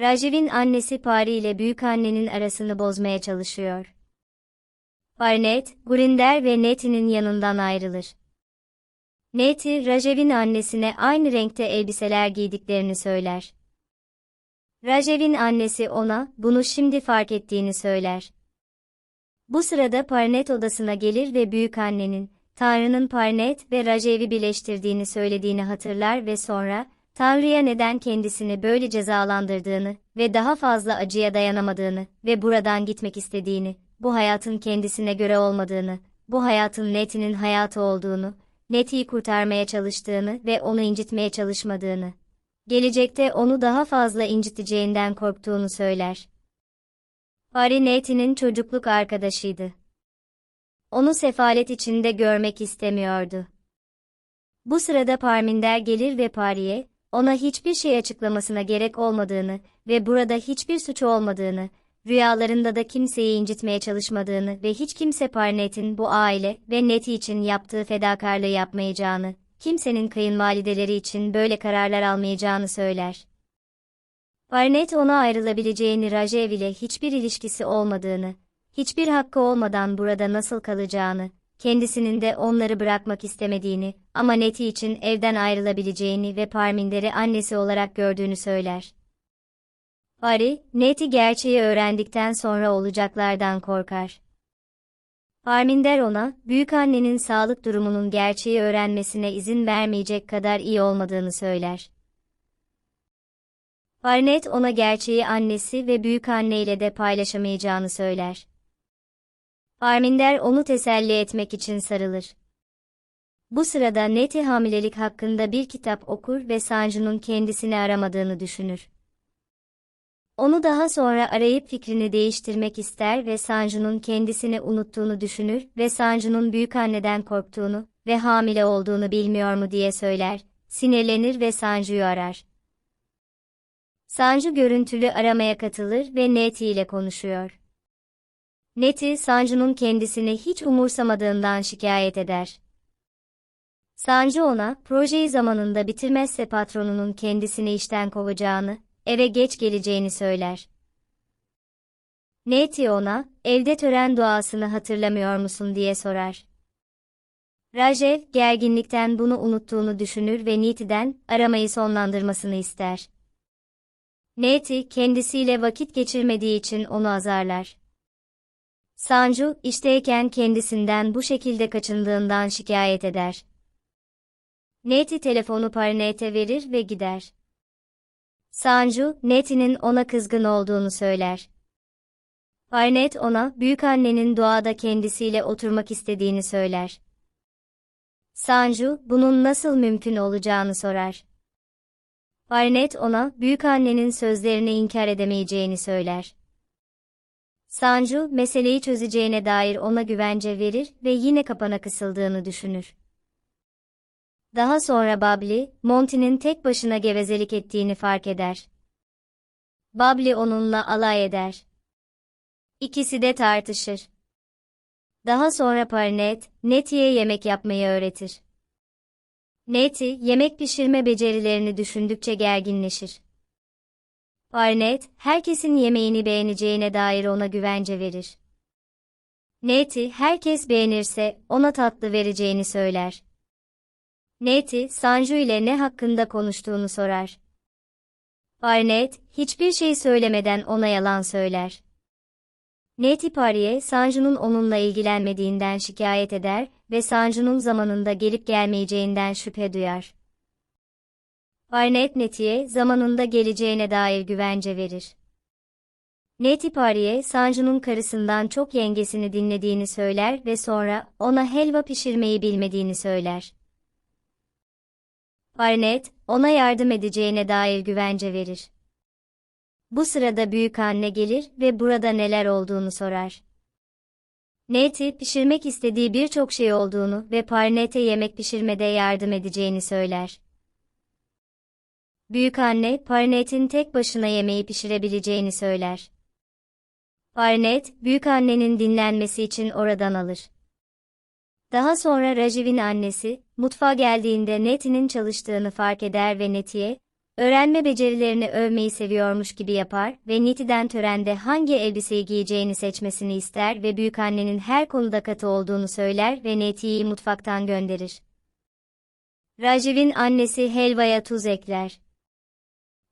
Rajiv'in annesi Pari ile büyükannenin arasını bozmaya çalışıyor. Parnet, Gurinder ve Neti'nin yanından ayrılır. Neti, Rajev'in annesine aynı renkte elbiseler giydiklerini söyler. Rajev'in annesi ona, bunu şimdi fark ettiğini söyler. Bu sırada Parnet odasına gelir ve büyükannenin, Tanrı'nın Parnet ve Rajev'i birleştirdiğini söylediğini hatırlar ve sonra, Tanrı'ya neden kendisini böyle cezalandırdığını ve daha fazla acıya dayanamadığını ve buradan gitmek istediğini, bu hayatın kendisine göre olmadığını, bu hayatın Neti'nin hayatı olduğunu, Neti'yi kurtarmaya çalıştığını ve onu incitmeye çalışmadığını, gelecekte onu daha fazla inciteceğinden korktuğunu söyler. Pari Neti'nin çocukluk arkadaşıydı. Onu sefalet içinde görmek istemiyordu. Bu sırada Parminder gelir ve Pari'ye, ona hiçbir şey açıklamasına gerek olmadığını ve burada hiçbir suçu olmadığını, rüyalarında da kimseyi incitmeye çalışmadığını ve hiç kimse Parnet'in bu aile ve Neti için yaptığı fedakarlığı yapmayacağını, kimsenin kayınvalideleri için böyle kararlar almayacağını söyler. Parnet ona ayrılabileceğini Rajev ile hiçbir ilişkisi olmadığını, hiçbir hakkı olmadan burada nasıl kalacağını, kendisinin de onları bırakmak istemediğini ama Neti için evden ayrılabileceğini ve Parminder'i annesi olarak gördüğünü söyler. Ari, Neti gerçeği öğrendikten sonra olacaklardan korkar. Parminder ona, büyükannenin sağlık durumunun gerçeği öğrenmesine izin vermeyecek kadar iyi olmadığını söyler. Parnet ona gerçeği annesi ve büyükanne ile de paylaşamayacağını söyler. Parminder onu teselli etmek için sarılır. Bu sırada Neti hamilelik hakkında bir kitap okur ve Sanju'nun kendisini aramadığını düşünür. Onu daha sonra arayıp fikrini değiştirmek ister ve Sanju'nun kendisini unuttuğunu düşünür ve Sanju'nun büyükanneden korktuğunu ve hamile olduğunu bilmiyor mu diye söyler, sinirlenir ve Sanju'yu arar. Sanju görüntülü aramaya katılır ve Neti ile konuşuyor. Neti, Sanju'nun kendisini hiç umursamadığından şikayet eder. Sanju ona, projeyi zamanında bitirmezse patronunun kendisini işten kovacağını, eve geç geleceğini söyler. Neti ona, evde tören duasını hatırlamıyor musun diye sorar. Rajev, gerginlikten bunu unuttuğunu düşünür ve Niti'den, aramayı sonlandırmasını ister. Neti, kendisiyle vakit geçirmediği için onu azarlar. Sanju, işteyken kendisinden bu şekilde kaçındığından şikayet eder. Neti telefonu Parnet'e verir ve gider. Sanju, Neti'nin ona kızgın olduğunu söyler. Parnet ona, büyükannenin doğada kendisiyle oturmak istediğini söyler. Sanju, bunun nasıl mümkün olacağını sorar. Parnet ona, büyükannenin sözlerini inkar edemeyeceğini söyler. Sanju, meseleyi çözeceğine dair ona güvence verir ve yine kapana kısıldığını düşünür. Daha sonra Babli, Monty'nin tek başına gevezelik ettiğini fark eder. Babli onunla alay eder. İkisi de tartışır. Daha sonra Parnet, Neti'ye yemek yapmayı öğretir. Neti, yemek pişirme becerilerini düşündükçe gerginleşir. Parnet, herkesin yemeğini beğeneceğine dair ona güvence verir. Neti, herkes beğenirse ona tatlı vereceğini söyler. Neti, Sanju ile ne hakkında konuştuğunu sorar. Parnet, hiçbir şey söylemeden ona yalan söyler. Neti Pari'ye Sanju'nun onunla ilgilenmediğinden şikayet eder ve Sanju'nun zamanında gelip gelmeyeceğinden şüphe duyar. Parnet Neti'ye zamanında geleceğine dair güvence verir. Neti Pari'ye Sanju'nun karısından çok yengesini dinlediğini söyler ve sonra ona helva pişirmeyi bilmediğini söyler. Parnet, ona yardım edeceğine dair güvence verir. Bu sırada büyük anne gelir ve burada neler olduğunu sorar. Neti, pişirmek istediği birçok şey olduğunu ve Parnet'e yemek pişirmede yardım edeceğini söyler. Büyük anne, Parnet'in tek başına yemeği pişirebileceğini söyler. Parnet, büyük annenin dinlenmesi için oradan alır. Daha sonra Rajiv'in annesi, mutfağa geldiğinde Neti'nin çalıştığını fark eder ve Neti'ye, öğrenme becerilerini övmeyi seviyormuş gibi yapar ve Niti'den törende hangi elbiseyi giyeceğini seçmesini ister ve büyükannenin her konuda katı olduğunu söyler ve Neti'yi mutfaktan gönderir. Rajiv'in annesi helvaya tuz ekler.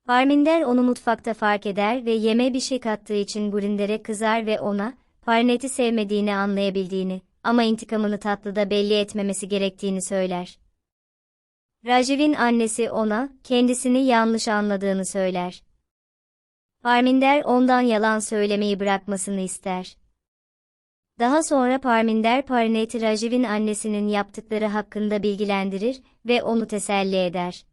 Parminder onu mutfakta fark eder ve yeme bir şey kattığı için Gurinder'e kızar ve ona, Parnet'i sevmediğini anlayabildiğini ama intikamını tatlıda belli etmemesi gerektiğini söyler. Rajiv'in annesi ona, kendisini yanlış anladığını söyler. Parminder ondan yalan söylemeyi bırakmasını ister. Daha sonra Parminder Parnet'i Rajiv'in annesinin yaptıkları hakkında bilgilendirir ve onu teselli eder.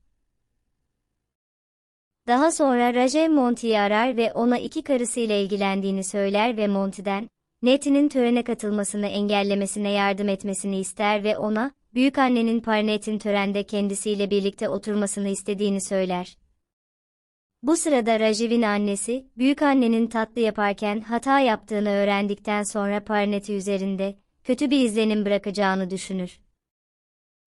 Daha sonra Rajev Monty'yi arar ve ona iki karısıyla ilgilendiğini söyler ve Monty'den, Neti'nin törene katılmasını engellemesine yardım etmesini ister ve ona, büyükannenin Parnet'in törende kendisiyle birlikte oturmasını istediğini söyler. Bu sırada Rajiv'in annesi, büyükannenin tatlı yaparken hata yaptığını öğrendikten sonra Parnet'i üzerinde, kötü bir izlenim bırakacağını düşünür.